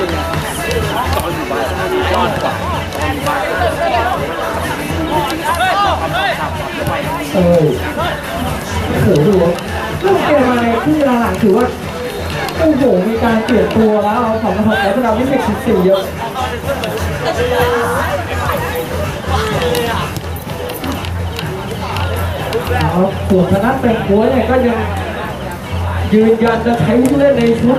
เออโอ้โหดูว่าลูกเกมมาในครึ่เวลาหลังถือว่าโอ้โหมีการเปลี่ยนตัวแล้วของของแล้วเราที่เด็กสี่เยอะเอาส่วนคณะเป็นหัวเนี่ยก็ยังยืนยันจะใช้ผู้เล่นในชุด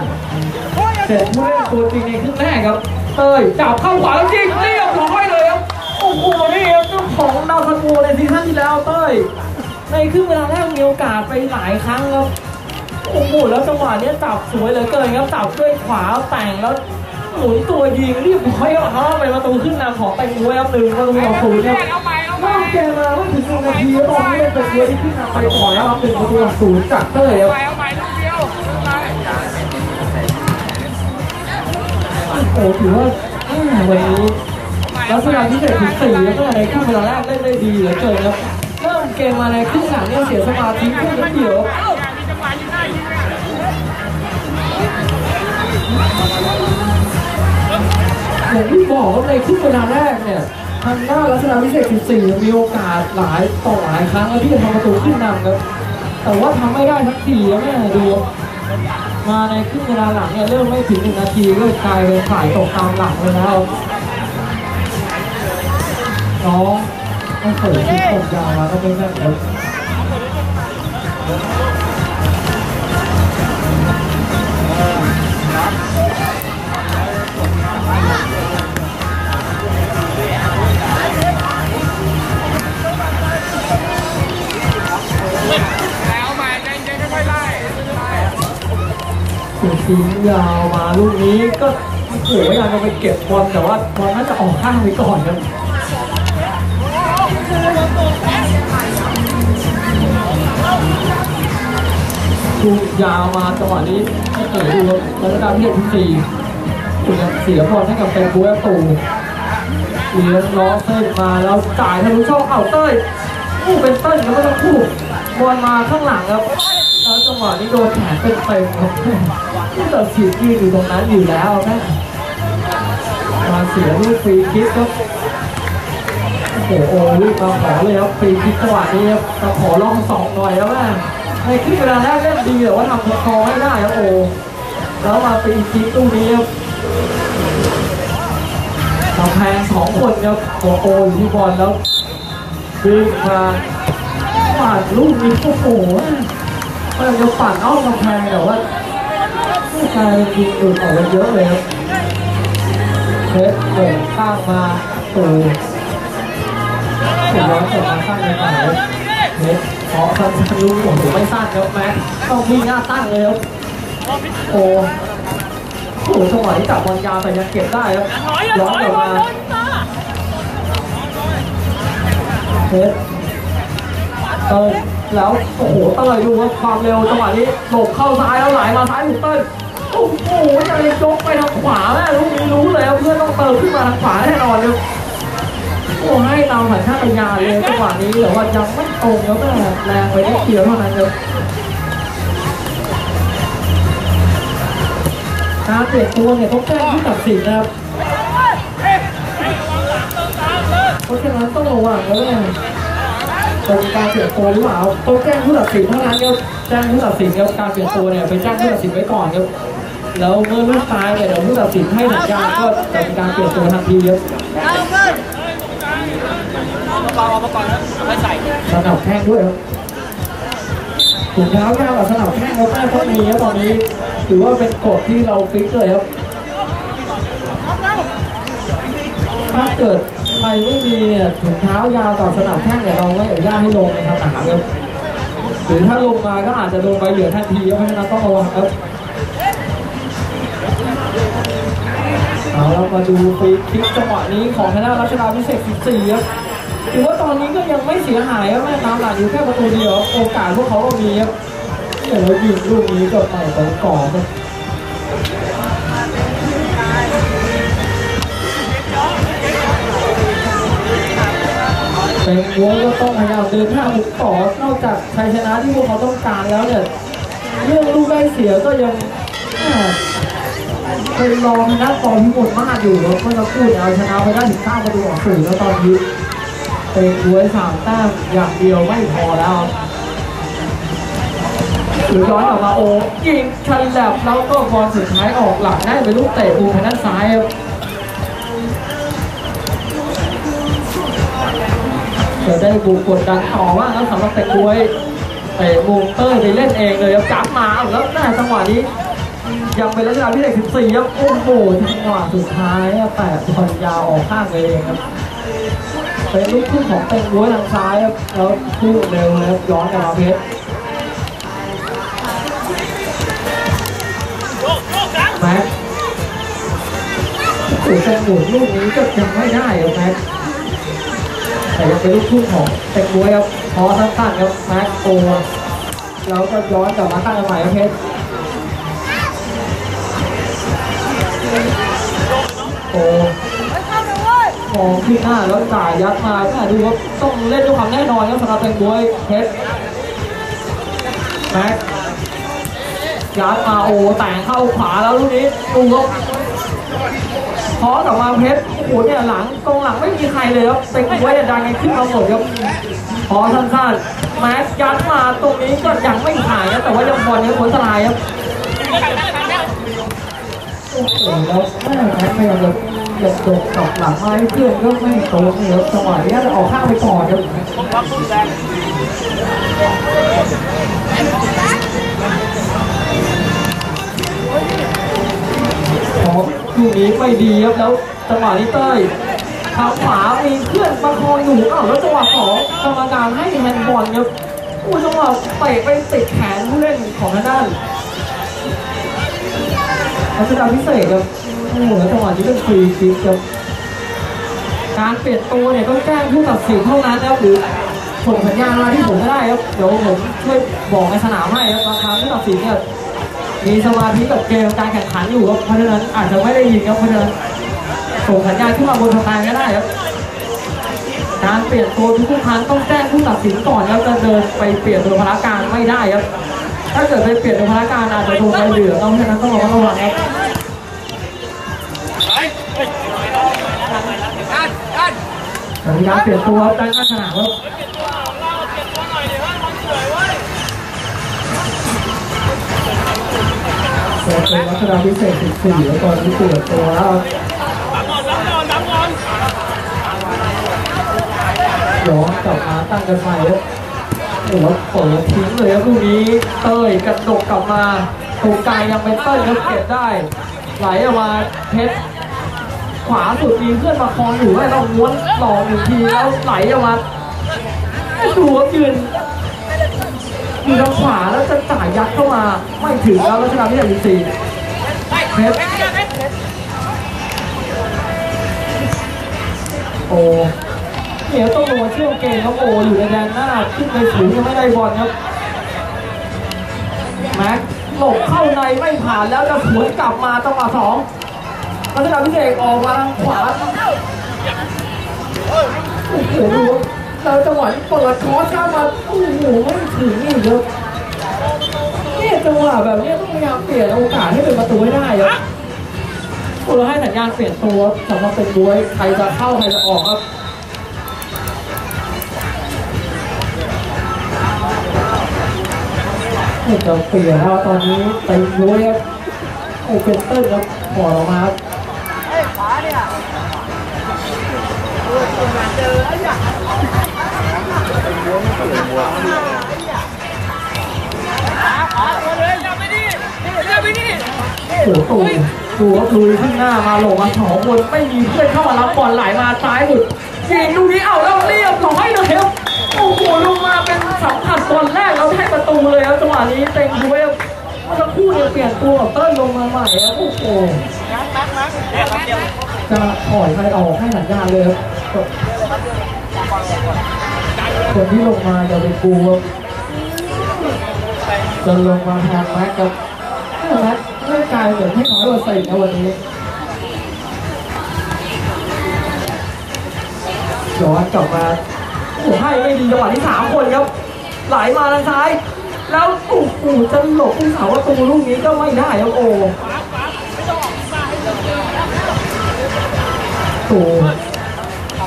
เสร็จผู้เล่นตัวจริงในครึ่งแรกครับเต้ยจับเข้าขวาแล้วยิงเรียบร้อยเลยครับโอ้โหนี่ครับเจ้าของดาวซันโวในซีซั่นที่แล้วเต้ยในครึ่งเวลาแรกมีโอกาสไปหลายครั้งครับโอ้โหแล้วจังหวะเนี้ยจับสวยเหลือเกินครับจับด้วยขวาแต่งแล้วหมุนตัวยิงเรียบร้อยครับเอาไปประตูขึ้นนำของแตงโมครับหนึ่งประตูต่อศูนย์ครับเริ่มเกมมาไม่ถึงหนึ่งนาทีแล้วตอนนี้เป็นตัวที่ขึ้นนำไปก่อนแล้วครับหนึ่งประตูต่อศูนย์จากเต้ยครับ โอ้โหถือว่าวันนี้ลักษณะพิเศษถึงสี่แล้วก็ในครึ่งเวลาแรกเล่นได้ดีเหลือเกินครับเริ่มเกมมาในครึ่งหลังเนี่ยเสียสมาธิขึ้นนิดเดียวครับมีจังหวะยิงได้ยิงได้อย่างที่บอกว่าในครึ่งเวลาแรกเนี่ยทางด้านลักษณะพิเศษ14มีโอกาสหลายต่อหลายครั้งแล้วที่จะทำประตูขึ้นนำครับแต่ว่าทำไม่ได้ทักทีแล้วแม่ดู มาในครึ่งเวลาหลังเนี่ยเริ่มไม่ถึงหนึ่งนาทีก็กลายเป็นฝ่ายตกตามหลังเลยนะครับน้องไม่เคยที่ตกยาวมาก็ไม่แม่นครับแล้ว สียทิ้งยาวมาลูกนี้ก็โอ้โหพยายามจะไปเก็บบอลแต่ว่าบอลน่าจะออกข้างไปก่อนครับดูยาวมาจังหวะนี้ไม่เกิดดูรัชดาพิเศษที่สี่คุณเสียบอลให้กับเป็นบัวตูเลี้ยงล้อเส้มาแล้วจ่ายทะลุช่องเอ้าเต้ยคู่เป็นเต้ยแล้วก็ต้องคู่บอลมาข้างหลังครับแล้วจังหวะนี้โดนแขนเป็นเต็มครับ ที่เราฉีดยืนอยู่ตรงนั้นอยู่แล้วแม่มาเสียลูกฟรีคิกครับโอ้โหโอ้มาขอเลยครับฟรีคิกจังหวะนี้ครับมาขอลองสองหน่อยแล้วแม่ในคลิปเวลาแรกเล่นดีแต่ว่าทำคอให้ได้ครับโอ้แล้วมาตีคิกตู้นี้ครับกำแพงสองคนครับโอโออยู่ที่บอลแล้วดึงมาปาดลูกนี้โอ้โหมันจะปัดอ้อมกำแพงแต่ว่า ผู้ชายยิงหลุดออกไปเยอะเลยครับเพชรเดินข้างมาตูถูกย้อนกลับมาข้างในไหนเน็ตขอสั้นๆลูกผมไม่สั้นครับแม็กต้องมีหน้าตั้งเลยครับโอ้โหจังหวะที่จับบอลยาวแต่ยังเก็บได้ครับย้อนกลับมาเน็ตเติม แล้วโอ้โหเต้ยดูว่าความเร็วจังหวะนี้หลบเข้าซ้ายแล้วไหลมาซ้ายถูกเต้ยโอ้โหจะเลยยกไปทางขวาแม่ลูกนี้รู้เลยเพื่อนต้องเติมขึ้นมาทางขวาแน่นอนครับโอ้ให้ตามสัญชาตญาณเลยจังหวะนี้แต่ว่ายังไม่ตรงแล้วแม่แรงไปนิดเดียวเท่านั้นครับการเปลี่ยนตัวเนี่ยต้องแจ้งผู้ตัดสินนะครับเพราะฉะนั้นต้องระวังแล้วแม่ เป็นการเปลี่ยนตัวหรือเปล่าต้องแจ้งผู้ตัดสินเท่านั้นครับแจ้งผู้ตัดสินครับการเปลี่ยนตัวเนี่ยไปแจ้งผู้ตัดสินไว้ก่อนครับแล้วเมื่อลูกตายเนี่ยเดี๋ยวผู้ตัดสินให้สัญญาก็จะเป็นการเปลี่ยนตัวทันทีครับเบาเอามาก่อนแล้วไม่ใส่สนับแข้งด้วยครับถุงเท้ายาวกับสนับแข้งเราใต้ต้องมีครับตอนนี้ ถือว่าเป็นกฎที่เราฟิกเลยครับถ้าเกิด ใครไม่มีเนี่ยถุงเท้ายาวกับสนับแข้งเนี่ยเราไม่อนุญาตให้ลงในสนามครับหรือถ้าลงมาก็อาจจะโดนใบเหลืองทันทีเพราะฉะนั้นต้องระวังครับเอาเรามาดูฟรีคิกจังหวะนี้ของคณะรัชดาพิเศษ 14 ครับถือว่าตอนนี้ก็ยังไม่เสียหายครับแม่ตามหลังอยู่แค่ประตูเดียวโอกาสพวกเขาก็มีครับโอ้โหยิงลูกนี้ก็ไปตรงกรอบครับ เป็นวัวก็ต้องพยายามเดินหน้าบุกต่อนอกจากชัยชนะที่พวกเขาต้องการแล้วเนี่ยเรื่องลูกได้เสียก็ยังเป็นรองทางด้านฟอร์มพิมลมากอยู่ครับเมื่อสักครู่เอาชนะไปได้ถึงเก้าประตูต่อศูนย์แล้วตอนนี้เป็นด้วยสามแต้มอย่างเดียวไม่พอแล้วหรือย้อนกลับมาโอ้ยิงชันแลบแล้วก็บอลสุดท้ายออกหลังได้เป็นลูกเตะมุมทางด้านซ้ายครับ จะได้บุกกดดันต่อว่างครับสำหรับเตะบวยเตะมุมเต้ยไปเล่นเองเลยครับจับมาแล้วหน้าจังหวะนี้ ยังเป็นลักษณะพิเศษ14ครับโอ้โหจังหวะสุดท้ายแตะบอลยาวออกข้างเลยเองครับเป็นลูกทุ่งของเตะบวยทางซ้ายครับแล้วทุ่เร็วเลยครับย้อนกลับมาเพชรแม็กซ์โอ้แต่หมุนลูกนี้ก็ยังไม่ได้ครับแม็ก แต่ยังเป็นลูกทุ่งของเต็กบวยครับพอสั้นๆครับแม็กโอแล้วก็ย้อนกลับมาตั้งใหม่ครับเพชรโอ้มองที่หน้าแล้วจ่ายยัดมาก็ดูว่าต้องเล่นด้วยความแน่นอนครับสำหรับเต็กบวยเพชรแม็กยัดมาโอ้แต่งเข้าขวาแล้วลูกนี้ดูครับ พอแต่มาเพชรโอ้โหเนี่ยหลังตรงหลังไม่มีใครเลยครับเต็งไว้แต่ดังกันขึ้นมาหมดครับพอสั้นๆแม็กยัดมาตรงนี้ก็ยังไม่ผ่านนะแต่ว่ายังบอลยังผลสลายครับโอ้โหแล้วแม่แม็กพยายามจะจะโดดกลับหลังมาให้เพื่อนก็ไม่โตเลยครับจังหวะนี้จะออกข้างไปก่อนครับ ของลูกนี้ไม่ดีครับแล้วจังหวะนี้เต้ยทางขวามีเพื่อนมาคอยอยู่อ้าวแล้วจังหวะสองกรรมการให้แฮนด์บอลครับอู้จังหวะเตะไปติดแขนผู้เล่นของทางด้านรัชดาพิเศษครับโอ้โหแล้วจังหวะนี้เป็นฟรีคิกครับการเปลี่ยนตัวเนี่ยต้องแจ้งผู้ตัดสินเท่านั้นนะครับหรือส่งสัญญาณมาที่ผมก็ได้ครับเดี๋ยวผมช่วยบอกในสนามให้ครับบางครั้งผู้ตัดสินเนี่ย มีสมาธิกับเกมการแข่งขันอยู่ครับเพราะฉะนั้นอาจจะไม่ได้ยินครับเพราะฉะนั้นส่งสัญญาณขึ้นมาบนสะพานก็ได้ครับการเปลี่ยนตัวทุกครั้งต้องแจ้งผู้ตัดสินก่อนครับจะเดินไปเปลี่ยนโดยพละการไม่ได้ครับ ถ้าเกิดไปเปลี่ยนโดยพละการอาจจะโดนใบเหลืองเพราะฉะนั้นต้องระมัดระวังครับการเปลี่ยนตัวครับด้านหน้าสนามครับ เป็นลักษณะพิเศษ14แล้วตอนนี้เปลี่ยนตัวแล้วย้อนกลับมาตั้งกันใหม่ครับโอ้โหเปิดทิ้งเลยครับลูกนี้เต้ยกระโดดกลับมาตรงกลางยังเป็นเต้ยครับเก็บได้ ไหลออกมาเพชรขวาสุดมีเพื่อนมาคองอยู่ให้เราม้วนหลอกหนึ่งทีแล้วไหลออกมาดูครับยืน อยู่ทางขวาแล้วจะจ่ายยัดเข้ามา ไม่ถึงแล้วรัชดาพิเศษสี่เพชรโอ้เดี๋ยวต้องลงมาเชื่อมเกมครับโออยู่ในแดนหน้าขึ้นไปสูงยังไม่ได้บอลครับแม็กหลบเข้าในไม่ผ่านแล้วจะสวนกลับมาจังหวะสองรัชดาพิเศษออกมาทางขวาโอ้โห ดูแล้วจังหวะนี้เปิดคอร์สเข้ามาโอ้โหไม่ถึงนี่ครับเนี่ยจังหวะแบบนี้ต้องพยายามเปลี่ยนโอกาสให้เป็นประตูให้ได้ครับเราให้สัญญาณเปลี่ยนตัวสำหรับเป็นบวยใครจะเข้าใครจะออกครับจะเปลี่ยนแล้วตอนนี้ไปยุ้ยครับโอ้เป็นเติ้ลครับขอออกมาครับอย่าม่า โอ้โหดูครับลุยข้างหน้ามาหลงมาสองคนไม่มีเพื่อนเข้ามารับบอลไหลมาซ้ายหลุดยิงลูกนี้เอาแล้วเรียบร้อยเลยครับโอ้โหลงมาเป็นสัมผัสบอลแรกแล้วให้ประตูเลยครับจังหวะนี้เต็งยุ้ยครับเมื่อสักครู่เนี่ยเปลี่ยนตัวเติ้ลลงมาใหม่ครับโอ้โห จะถอยใครออกให้สัญญาณเลยครับคนที่ลงมาจะเป็นกูครับจะลงมาแทนแม็กครับแม็กร่างกายเหมือนให้น้อยกว่าใส่นะวันนี้ย้อนกลับมาโอ้ให้ไม่ดีจังหวะที่สามคนครับ ไหลมาทางซ้าย แล้วโอ้โหจะหลบผู้สาวประตูลูกนี้ก็ไม่ได้ครับโอ้ ตู่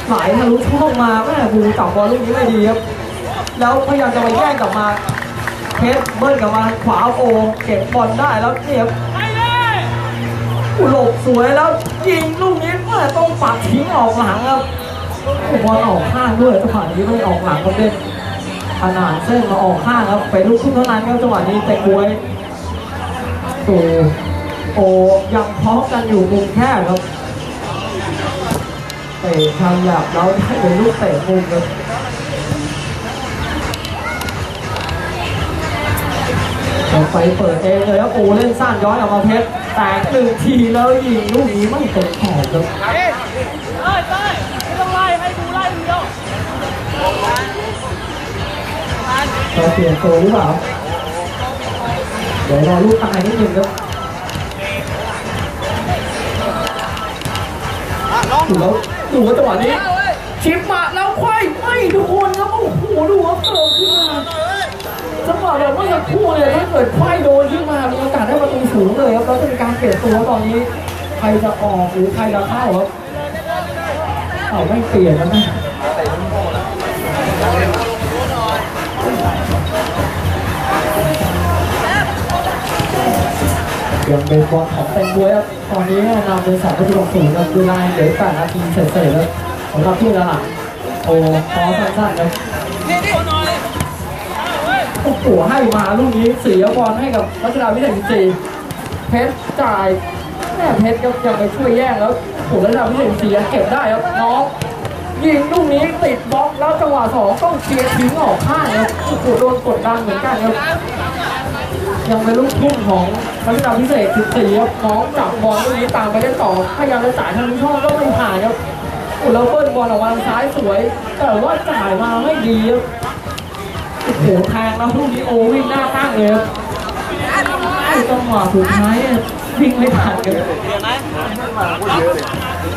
ไหลทะลุช่องมาแม่บูจับบอลลูกนี้ไม่ดีครับ แล้วพยายามจะไปแย่งกลับมา เพชรเบิ้ลกลับมาขวาโอเก็บบอลได้แล้วเนี่ยครับหลบสวยแล้วยิงลูกนี้แม่ต้องปัดทิ้งออกหลังครับบอลออกข้างด้วยจังหวะนี้ไม่ออกหลังคนเล่นขนาดเส้นมาออกข้างครับไปลูกขึ้นเท่านั้นครับจังหวะนี้เตะบวยตูโอยังพร้อมกันอยู่มุมแคบครับ ตะทางหยาบแล้วได้เป็นลูกเตะมุมครับไปเปิดเองเลยครับโอ้เล่นสั้นย้อนออกมาเพชรแตกหนึ่งทีแล้วยิงลูกนี้ไม่ตกขอบครับเต้ยเต้ยไม่ต้องไล่ให้ดูไล่เดียวเราเปลี่ยนตัวหรือเปล่าเดี๋ยวรอลูกตายนิดนึงครับดูแล้ว ดูว่าจังหวะนี้ ชิปมาแล้วควายไม่ทุกคนครับโอ้โหดูว่าเติมขึ้นมาจังหวะแบบเมื่อสักครู่เลยถ้าเกิดควายโดนขึ้นมามีโอกาสได้ประตูสูงเลยครับแล้วจะมีการเปลี่ยนตัวตอนนี้ ใครจะออกหรือใครจะเข้าครับเอาไม่เปลี่ยนแล้วนะ ยังเป็นบอลของแตงบวยครับตอนนี้นำเป็นสามประตูต่อศูนย์ครับเวลาเหลือแปดนาทีเสร็จๆแล้วสำหรับที่ละหลังโอ้พอสั้นๆครับนี่นี่หน่โอ้โหให้มาลูกนี้เสียบอลให้กับรัชดาวิทยาจีเพชรจ่ายแม่เพชรก็ยังไปช่วยแย่งแล้วโอ้โหรัชดาวิทยาจียังเก็บได้ครับน้องยิงลูกนี้ติดบล็อกแล้วจังหวะสองต้องเคลียร์ทิ้งออกข้างครับโอ้โหโดนกดดันเหมือนกันครับ ยังเป็นลูกทุ่งของรัชดาพิเศษ14ครับน้องจับบอลลูกนี้ตามไปได้ต่อพยายามจะจ่ายทางช่องก็ไม่ผ่านครับโอ้แล้วเบิ้ลบอลออกมาทางซ้ายสวย แต่ว่าจ่ายมาไม่ดีครับโอ้โหแทงแล้วลูกนี้โอวิ่งหน้าตั้งเลยครับไอ้จังหวะสุดท้ายอะวิ่งไม่ทันกัน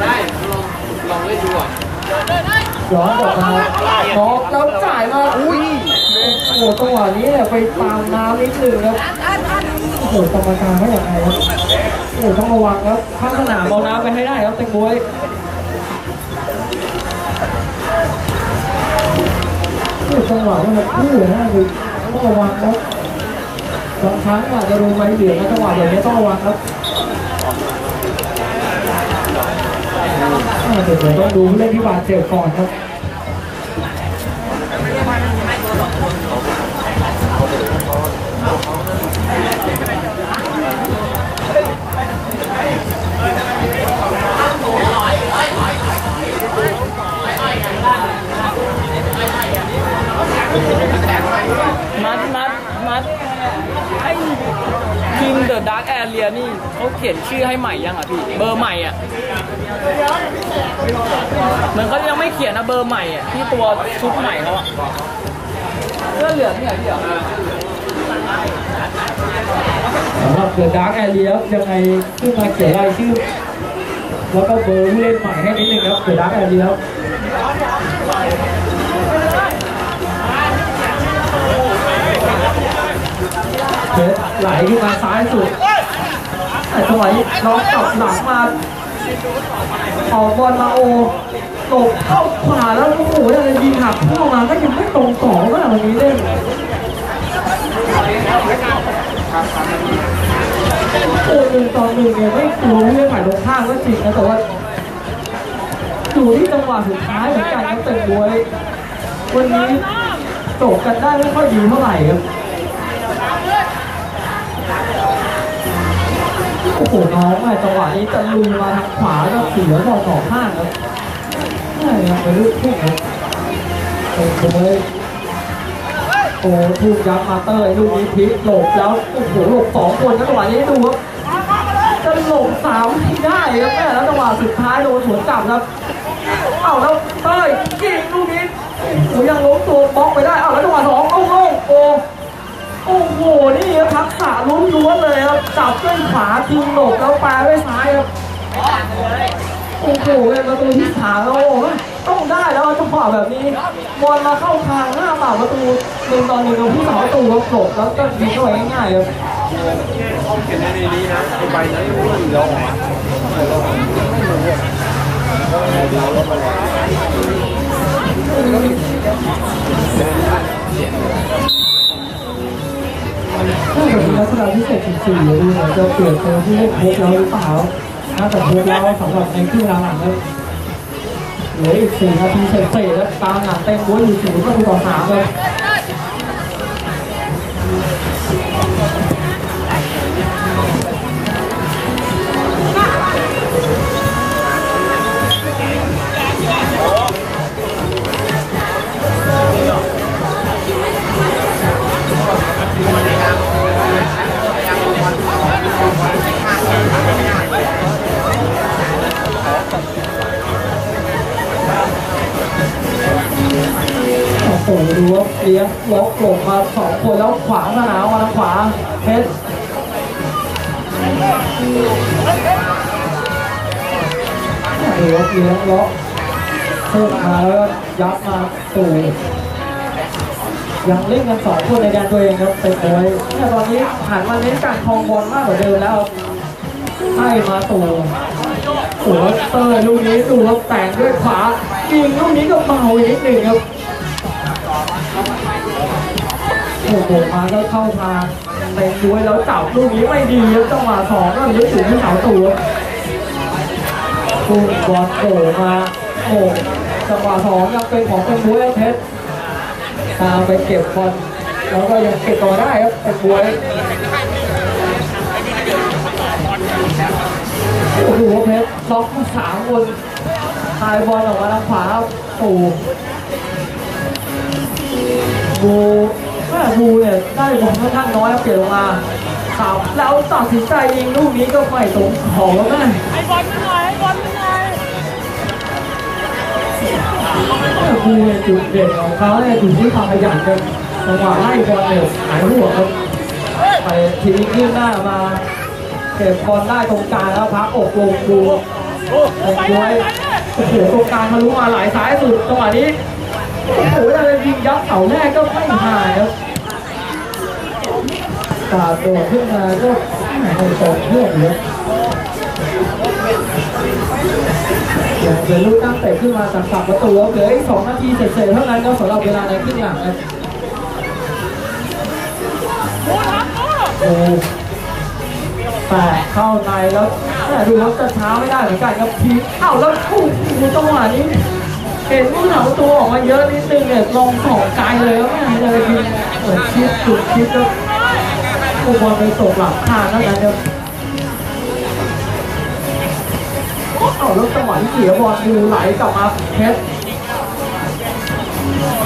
ได้ลองลองเล่นดูก่อนย้อนกลับมาน็อกแล้วจ่ายมาอุ้ย โอ้โหจังหวะนี้เนี่ยไปตามน้ำนิดนึงครับโอ้โหกรรมการเขาอย่างไรครับโอ้โหต้องระวังครับข้างสนามเอาน้ำไปให้ได้ครับแตงบวยโอ้โหจังหวะมันแบบคู่นะคือต้องระวังครับบางครั้งอาจจะโดนใบเหลืองนะจังหวะแบบนี้ต้องระวังครับเดี๋ยวต้องดูเล่นที่บาดเจ็บก่อนครับ มัดมัดมัดไอ้ทีมเดอะดาร์กแอเรียนี่เขาเขียนชื่อให้ใหม่ยังอะพี่ เบอร์ใหม่อะ เหมือนเขายังไม่เขียนนะเบอร์ใหม่อะที่ตัวชุดใหม่เขาอะเสื้อเหลืองเนี่ยพี่เหรอสำหรับเดอะดาร์กแอเรียยังไงขึ้นมาเขียนรายชื่อแล้วก็เบอร์ผู้เล่นใหม่ให้นิดนึงครับเดอะดาร์กแอเรีย เดไหลขึ้นมาซ้ายสุดแต่จังหวะน้องกลับหลังมาออกบอลมาโอตกเข้าขวาแล้วโอ้โหยังไงยิงหักเข้ามาก็ยังไม่ตรงต่อว่าวันนี้เล่นโอ้หนึ่งต่อหนึ่งเนี่ยไม่กลัวผู้เล่นฝ่ายตรงข้ามก็จริงนะแต่ว่าอยู่ที่จังหวะสุดท้ายเหมือนกันครับเตะบวยวันนี้จบกันได้ไม่ค่อยดีเท่าไหร่ครับ โอ้โหน้องอะจังหวะนี้จะลุยมาทางขวาก็เสียบอลต่อข้างครับใช่ครับเป็นลูกทุ่งครับเตะบวยโอ้ถูกยับมาเตอร์ลูกนี้พลิกหลบแล้วโอ้โหหลบสองคนจังหวะนี้ดูครับจะหลงสามที่ได้ครับแม่แล้วจังหวะสุดท้ายโดนสวนกลับครับเอ้าแล้วเต้ยยิงลูกนี้โอ้ยังล้มตัวบล็อกไปได้เอ้าแล้วจังหวะสองโอ้โหโอ้โหนี่ ทักษะลุ้นล้วนเลยครับ จับด้วยขวาทิ้งหลบแล้วปาด้วยซ้ายครับโอ้โหเป็นประตูที่สามแล้วโอ้ต้องได้แล้วจังหวะแบบนี้บอลมาเข้าทางหน้าเปล่าประตูหนึ่งต่อหนึ่งกับผู้สาวประตูครับหลบแล้วก็ยิงเข้าไปง่ายๆครับเขียนในนี้นะไอใบนั้นไม่รู้อยู่แล้วถ้า เป็นลักษณะพิเศษ14อยู่ดีเนี่ยจะเปลี่ยนตัวที่เล่นโค้ชแล้วหรือเปล่าถ้าแต่โค้ชแล้วสำหรับในครึ่งหลังแล้วเหลืออีก4นาทีเศษๆแล้วตามหลังเต็มบ้วอยู่ศูนย์ประตูต่อสามเลย โอ้โหดูว่าเลี้ยงล็อกหลงมาสองคนแล้วขวางสนามมาทางขวาเพชรดูว่เลี้ยงล็อกเพิ่มมาแล้วยับมาตู่ยังเล่นกันสองคนในแดนตัวเองครับเป็นโอยเนี่ยตอนนี้หันมาเน้นการครองบอลมากกว่าเดิมแล้วให้มาตู่หัวเตอร์ลูกนี้ดูว่าแต่งด้วยขวา ยิงลูกนี้ก็เมาอีกนิดหนึ่งครับโอ้โหมาก็เข้าทางเต็มด้วยแล้วจับลูกนี้ไม่ดีครับจังหวะสองก็ยึดถึงที่เสาตัวตูนบอลโผล่มาโอ้จังหวะสองยังเป็นของเต็มด้วยเพชรตามไปเก็บบอลแล้วก็ยังเก็บต่อได้ครับเต็มด้วยโอ้โหเพชรล็อกสามคน ทายบอลออกมาทางขวาโอ้โหบูแม่บูเนี่ยได้บอลค่อนข้างน้อยเปลี่ยนลงมาสับแล้วตัดสินใจยิงลูกนี้ก็ไม่ตรงของแล้วแม่ไอ้บอลไม่หน่อยไอ้บอลไม่หน่อยแม่บูเนี่ยจุดเด่นของเขาเนี่ยอยู่ที่ความขยันกันจังหวะไล่บอลเนี่ยหายหัวครับไปทีนี้ขึ้นหน้ามาเก็บบอลได้ตรงกลางแล้วพักอกลงดูโอ้เต็มไปด้วยยไปเลย โอ้โหตรงกลางทะลุมาหลายสายสุดจังหวะนี้โอ้โหถ้าเป็นยิงยับเสาแรกก็ไม่หายครับตาโดดขึ้นมาก็ไม่ตรงเพื่อนเลยอยางเป็นลูกตั้งเตะขึ้นมาจากฝั่งประตูเหลืออีกสองนาทีเสร็จๆเท่านั้นก็สำหรับเวลาในครึ่งหลังนะโอ้ทักโอ้โอ้แต่เข้าในแล้ว แม่ดูแล้วจะช้าไม่ได้เหมือนกันครับพีเอ้าแล้วโอ้โหจังหวะนี้ เห็นผู้หลังตัวออกมาเยอะนิดนึงเนี่ยลองสองไกลเลยแล้วแม่เลยทีเหมือนชิดจุดชิดก็ผู้บอลไปตกหลังคาแล้วกันครับเอาแล้วจังหวะที่เสียบอลดูไหลกลับมาเพชร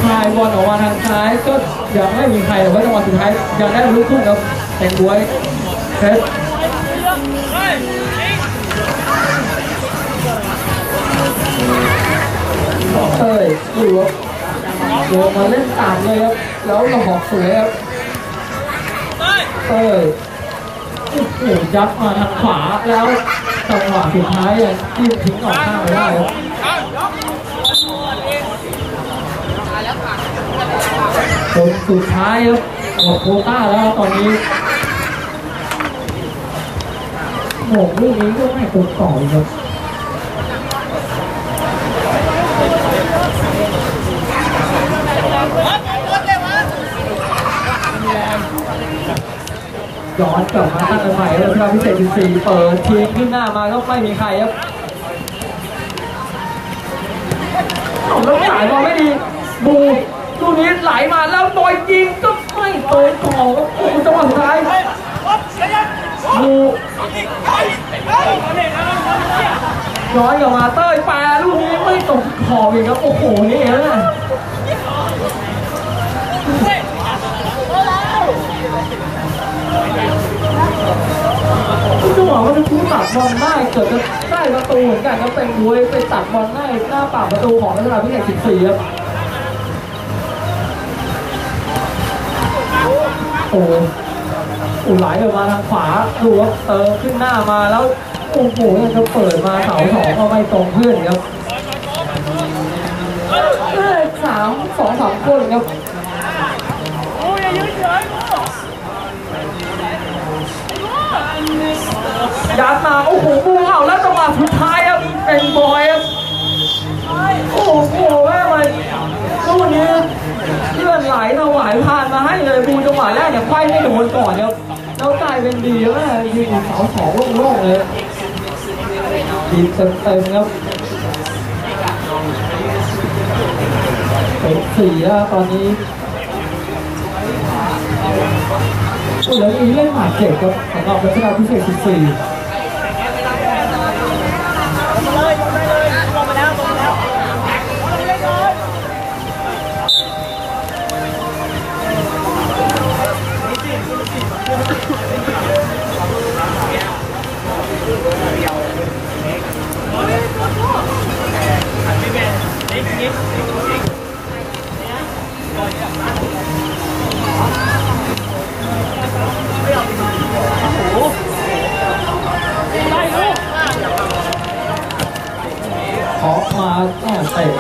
คลายบอลออกมาทางซ้ายก็ยังไม่มีใครแต่ว่าจังหวะสุดท้ายยังได้ลูกทุ่งครับแต่งบวยเพชร เฮ้ยเต้ยดูครับโดนมาเล่นตามเลยครับ แล้วเราหอกสวยครับเต้ยโอ้โหยัดมาทางขวาแล้วจังหวะสุดท้ายยังจิ้มทิ้งออกข้างไปได้ครับคนสุดท้ายครับหมดโคต้าแล้วตอนนี้โหม่งลูกนี้ก็ไม่ตรงต่ออีกครับ ย้อนกลับมาตั้งแต่ใหม่แล้วครับพิเศษ14เปิดทีขึ้นหน้ามาก็ไม่มีใครครับแล้วจ่ายบอลไม่ดีบูลูกนี้ไหลมาแล้วโดยยิงก็ไม่โดของครับโอ้โหจังหวะสุดท้ายบูย้อนกลับมาเต้ยแปรลูกนี้ไม่ตกขอบอีกครับโอ้โหนี่เองนะ จังหวะว่าจะคู่ตัดบอลได้เกิดจะได้ประตูเหมือนกันครับเป็นมวยไปตัดบอลได้หน้าปากประตูของนักกีฬาพิเศษ14ครับโอ้โอ้ไหลออกมาทางขวาดูว่าเติมขึ้นหน้ามาแล้วโอ้โหยังจะเปิดมาเสาสองก็ไม่ตรงเพื่อนครับเอ้ยสามสองสามคนครับโอ้ยยืนเฉย ยัดมาโอ้โหบูเอาแล้วจังหวะสุดท้ายครับเป็นบอยครับโอ้โหแม่มันลูกนี้เลื่อนไหลถวายผ่านมาให้เลยดูจังหวะแรกเนี่ยไขว้ไม่โดนก่อนครับแล้วกลายเป็นดีแม่ยืนอยู่เสาสองโล่งๆเลยดีเต็มๆครับเป็นสี่แล้วตอนนี้ โอ้ยแล้วนี้เล่นหมากเจ็บครับสำหรับรัชดาพิเศษ14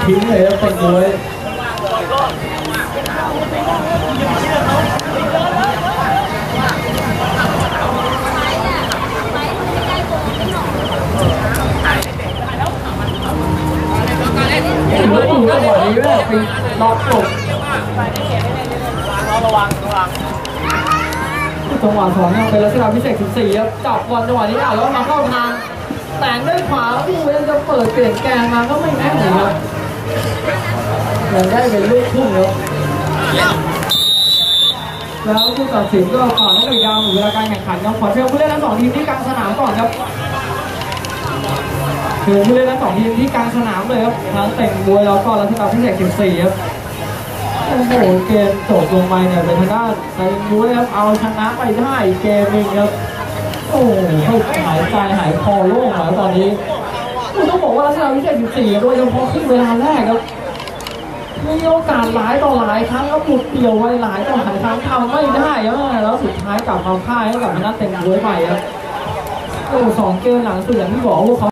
ทิ้งเลยครับเป็นด้วยถือว่าดูจังหวะนี้แม่ไปล็อกตกระวังระวังจังหวะสองยังเป็นลักษณะพิเศษ14ครับจับบอลจังหวะนี้อะแล้วมาเข้าทางแต่งด้วยขวาผู้เล่นจะเปิดเปลี่ยนแกนมาก็ไม่แน่เลยครับ ยังได้เป็นลูกทุ่งครับแล้วผู้ตัดสินก็ขอให้ไปยาวเวลาการแข่งขันครับขอเชิญผู้เล่นทั้งสองทีมที่กลางสนามก่อนครับเชิญผู้เล่นทั้งสองทีมที่กลางสนามเลยครับทั้งแต่งบวยแล้วก็ลักษณะพิเศษ14ครับโอ้โหเกมจบลงไปเนี่ยเป็นทางด้านไซนุ้ยครับเอาชนะไปได้เกมหนึงครับโอ้โหหายใจหายคอโล่งแล้วตอนนี้ต้องบอกว่าลักษณะวิเศษ14โดยเฉพาะครึ่งเวลาแรกครับ มีโอกาสหลายต่อหลายครั้งแล้วหมุดเดี่ยวไว้หลายต่อหลายครั้งทำไม่ได้แล้วแล้วสุดท้ายกลับมาพ่ายให้กับมางด้าเต็งด้วยไปครับโอ้สองเกมหลังสุดอย่างที่บอกว่าเขา